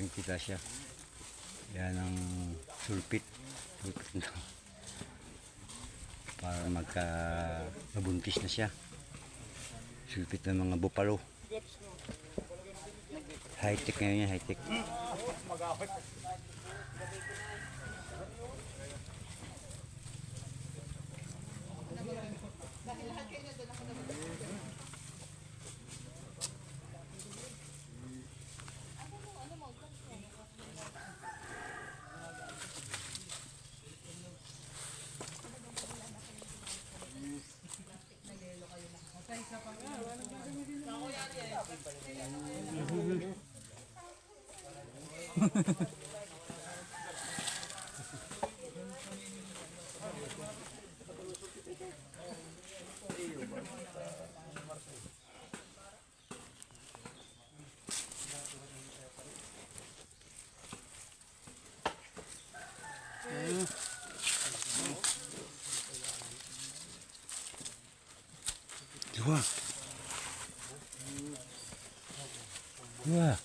Kitang kita siya. Yan ang sulpit. Sulpit na. Para magka nabuntis na siya. Sulpit ng mga bupalo. High-tech ngayon yan, Yeah. 你看，